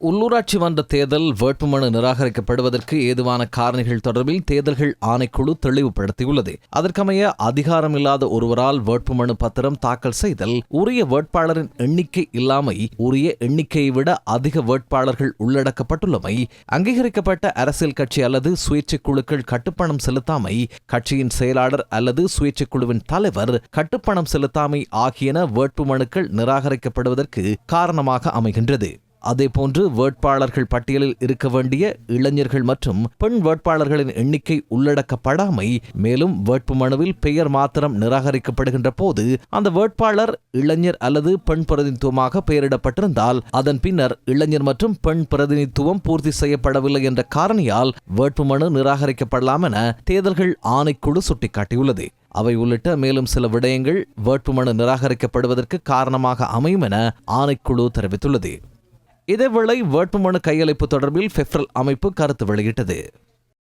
உள்ளூராட்சி மன்ற தேர்தல் வேட்புமனு நிராகரிக்கப்படுவதற்கு ஏதுவான காரணிகள் தொடர்பில் தேர்தல்கள் ஆணைக்குழு தெளிவுபடுத்தியுள்ளது. அதற்கமைய அதிகாரமில்லாத ஒருவரால் வேட்புமனு பத்திரம் தாக்கல் செய்தல் உரிய வேட்பாளரின் எண்ணிக்கை இல்லாமை உரிய எண்ணிக்கையை விட அதிக வேட்பாளர்கள் உள்ளடக்கப்பட்டுள்ளமை அங்கீகரிக்கப்பட்ட அரசியல் கட்சி அல்லது சுயேட்சை குழுக்கள் கட்டுப்பணம் செலுத்தாமை கட்சியின் செயலாளர் அல்லது சுயேட்சை குழுவின் தலைவர் கட்டுப்பணம் செலுத்தாமை ஆகியன வேட்புமனுக்கள் நிராகரிக்கப்படுவதற்கு காரணமாக அமைகின்றது. அதேபோன்று வேட்பாளர்கள் பட்டியலில் இருக்க வேண்டிய இளைஞர்கள் மற்றும் பெண் வேட்பாளர்களின் எண்ணிக்கை உள்ளடக்கப்படாமை மேலும் வேட்புமனுவில் பெயர் மாத்திரம் நிராகரிக்கப்படுகின்ற போது அந்த வேட்பாளர் இளைஞர் அல்லது பெண் பிரதிநிதித்துவமாக பெயரிடப்பட்டிருந்தால் அதன் பின்னர் இளைஞர் மற்றும் பெண் பிரதிநிதித்துவம் பூர்த்தி செய்யப்படவில்லை என்ற காரணியால் வேட்புமனு நிராகரிக்கப்படலாம் என தேர்தல்கள் ஆணைக்குழு சுட்டிக்காட்டியுள்ளது. அவை உள்ளிட்ட மேலும் சில விடயங்கள் வேட்புமனு நிராகரிக்கப்படுவதற்கு காரணமாக அமையும் என ஆணைக்குழு தெரிவித்துள்ளது. இதேவேளை வேட்புமனு கையளிப்பு தொடர்பில் பெப்ரல் அமைப்பு கருத்து வெளியிட்டது.